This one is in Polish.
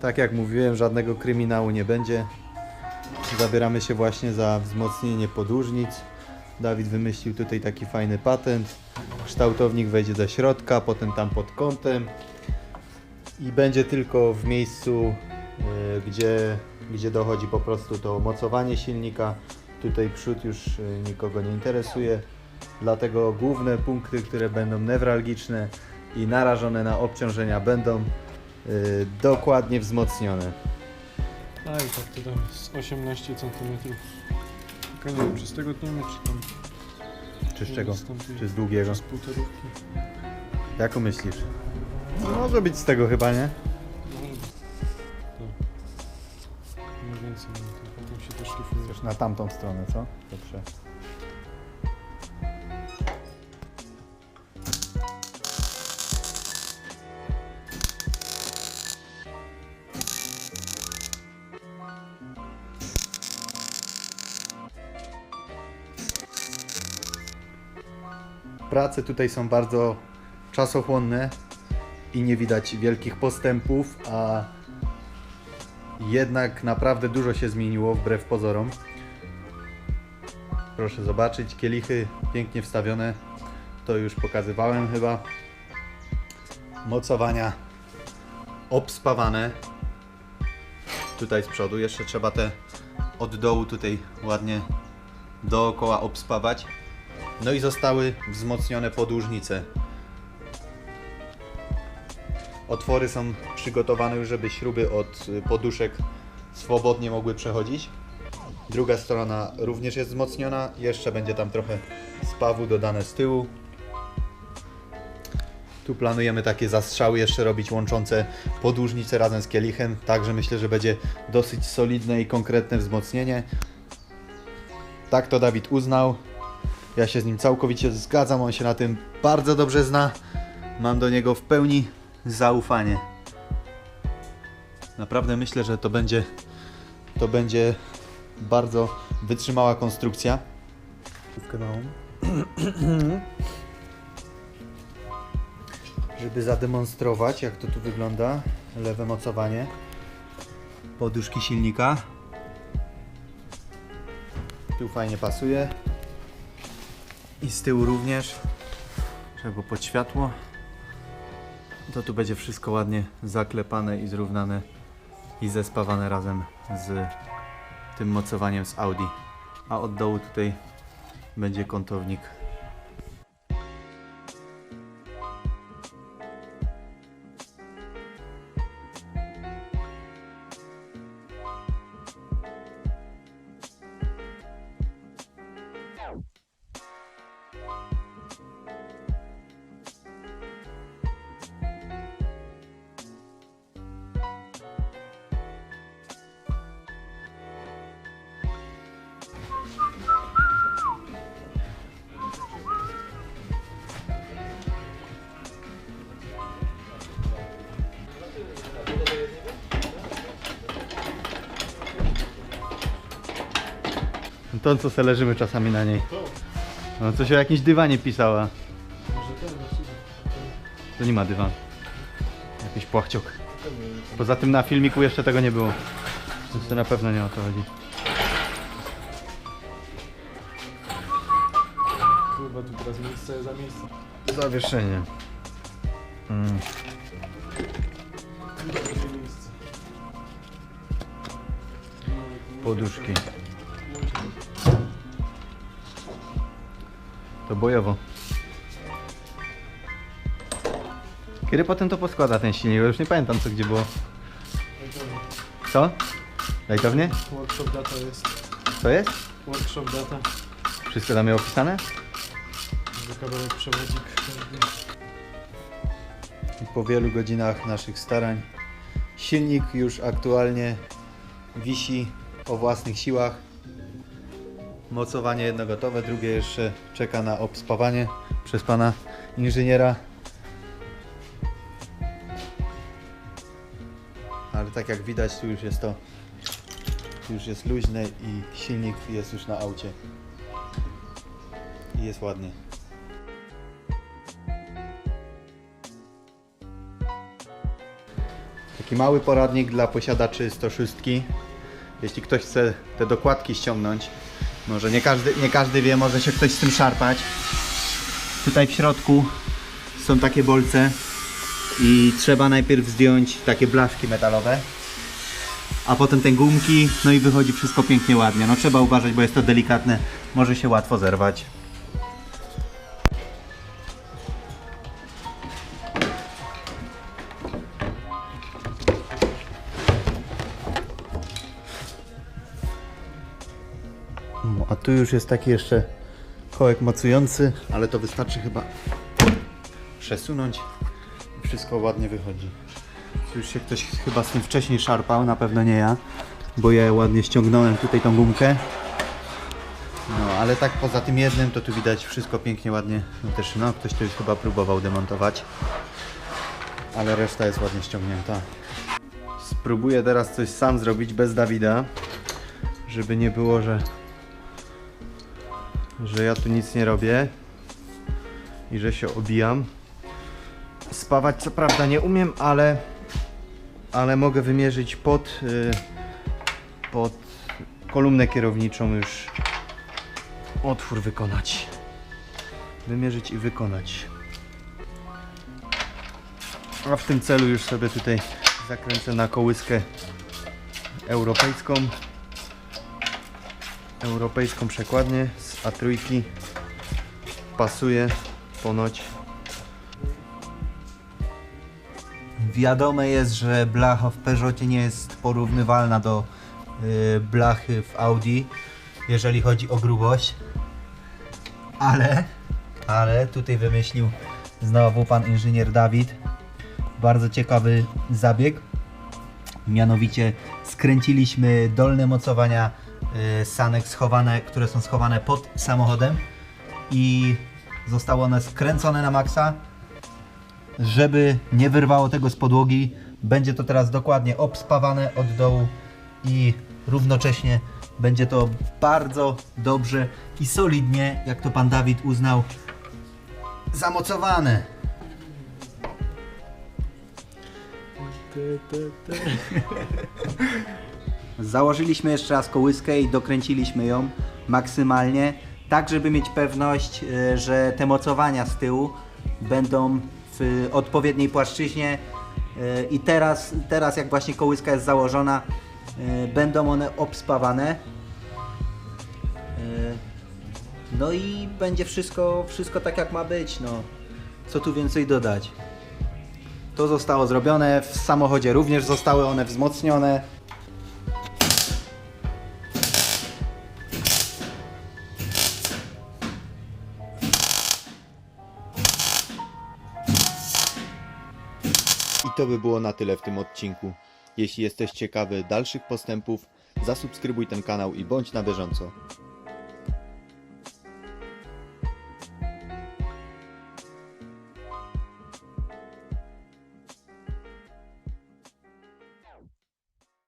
Tak jak mówiłem, żadnego kryminału nie będzie. Zabieramy się właśnie za wzmocnienie podłużnic. Dawid wymyślił tutaj taki fajny patent. Kształtownik wejdzie do środka, potem tam pod kątem i będzie tylko w miejscu, y, gdzie, gdzie dochodzi po prostu to mocowanie silnika. Tutaj przód już y, nikogo nie interesuje. Dlatego główne punkty, które będą newralgiczne i narażone na obciążenia będą y, dokładnie wzmocnione. A i tak to tam z 18 cm. Tylko nie wiem, czy z tego tniemy, czy tam... Czy z czego? Czy z długiego? Z półtorówki. Jak myślisz? No, może być z tego chyba, nie? Mniej więcej, no to potem się to szlifuje. Już na tamtą stronę, co? Dobrze. Prace tutaj są bardzo czasochłonne i nie widać wielkich postępów, a jednak naprawdę dużo się zmieniło wbrew pozorom. Proszę zobaczyć, kielichy pięknie wstawione. To już pokazywałem chyba. Mocowania obspawane. Tutaj z przodu jeszcze trzeba te od dołu tutaj ładnie dookoła obspawać. No i zostały wzmocnione podłużnice. Otwory są przygotowane już, żeby śruby od y, poduszek swobodnie mogły przechodzić. Druga strona również jest wzmocniona. Jeszcze będzie tam trochę spawu dodane z tyłu. Tu planujemy takie zastrzały jeszcze robić łączące podłużnice razem z kielichem. Także myślę, że będzie dosyć solidne i konkretne wzmocnienie. Tak to Dawid uznał. Ja się z nim całkowicie zgadzam. On się na tym bardzo dobrze zna. Mam do niego w pełni zaufanie. Naprawdę myślę, że to będzie to będzie bardzo wytrzymała konstrukcja. Małą. Żeby zademonstrować, jak to tu wygląda, lewe mocowanie poduszki silnika. Tu fajnie pasuje. I z tyłu również. Trzeba go pod światło. To tu będzie wszystko ładnie zaklepane i zrównane i zespawane razem z tym mocowaniem z Audi. A od dołu tutaj będzie kątownik. To co se leżymy czasami na niej. No coś o jakimś dywanie pisała. To nie ma dywan. Jakiś płachciok. Poza tym na filmiku jeszcze tego nie było. Więc to na pewno nie o to chodzi. kurwa, tu teraz miejsce za miejsce. Zawieszenie. Mm. Poduszki. To bojowo. Kiedy potem to poskłada ten silnik? Bo już nie pamiętam co gdzie było. Co? Lajtownie? Workshop data jest. Co jest? Workshop data. Wszystko tam jest opisane? Kawałek przewodzik. I po wielu godzinach naszych starań silnik już aktualnie wisi o własnych siłach. Mocowanie jedno gotowe, drugie jeszcze czeka na obspawanie przez pana inżyniera. Ale tak jak widać, tu już jest to już jest luźne i silnik jest już na aucie. I jest ładnie. Taki mały poradnik dla posiadaczy 106. Jeśli ktoś chce te dokładki ściągnąć, może nie każdy, nie każdy wie, może się ktoś z tym szarpać. Tutaj w środku są takie bolce i trzeba najpierw zdjąć takie blaszki metalowe, a potem te gumki, no i wychodzi wszystko pięknie ładnie. No trzeba uważać, bo jest to delikatne, może się łatwo zerwać. No, a tu już jest taki jeszcze kołek mocujący, ale to wystarczy chyba przesunąć i wszystko ładnie wychodzi. Tu już się ktoś chyba z tym wcześniej szarpał, na pewno nie ja, bo ja ładnie ściągnąłem tutaj tą gumkę. No, ale tak poza tym jednym, to tu widać wszystko pięknie, ładnie. No też, no, ktoś to już chyba próbował demontować. Ale reszta jest ładnie ściągnięta. Spróbuję teraz coś sam zrobić bez Dawida, żeby nie było, że że ja tu nic nie robię i że się obijam. Spawać co prawda nie umiem, ale ale mogę wymierzyć pod y, pod kolumnę kierowniczą już otwór wykonać. Wymierzyć i wykonać. A w tym celu już sobie tutaj zakręcę na kołyskę europejską europejską przekładnię z A3 pasuje ponoć Wiadome jest, że blacha w Peugeotie nie jest porównywalna do y, blachy w Audi, jeżeli chodzi o grubość. Ale, ale tutaj wymyślił znowu pan inżynier Dawid bardzo ciekawy zabieg. Mianowicie skręciliśmy dolne mocowania sanek schowane, które są schowane pod samochodem i zostało one skręcone na maksa. Żeby nie wyrwało tego z podłogi, będzie to teraz dokładnie obspawane od dołu i równocześnie będzie to bardzo dobrze i solidnie, jak to pan Dawid uznał, zamocowane. Założyliśmy jeszcze raz kołyskę i dokręciliśmy ją maksymalnie, tak żeby mieć pewność, e, że te mocowania z tyłu będą w odpowiedniej płaszczyźnie e, i teraz, teraz jak właśnie kołyska jest założona, e, będą one obspawane. No i będzie wszystko, wszystko tak jak ma być, no. Co tu więcej dodać? To zostało zrobione, w samochodzie również zostały one wzmocnione. To by było na tyle w tym odcinku. Jeśli jesteś ciekawy dalszych postępów, zasubskrybuj ten kanał i bądź na bieżąco.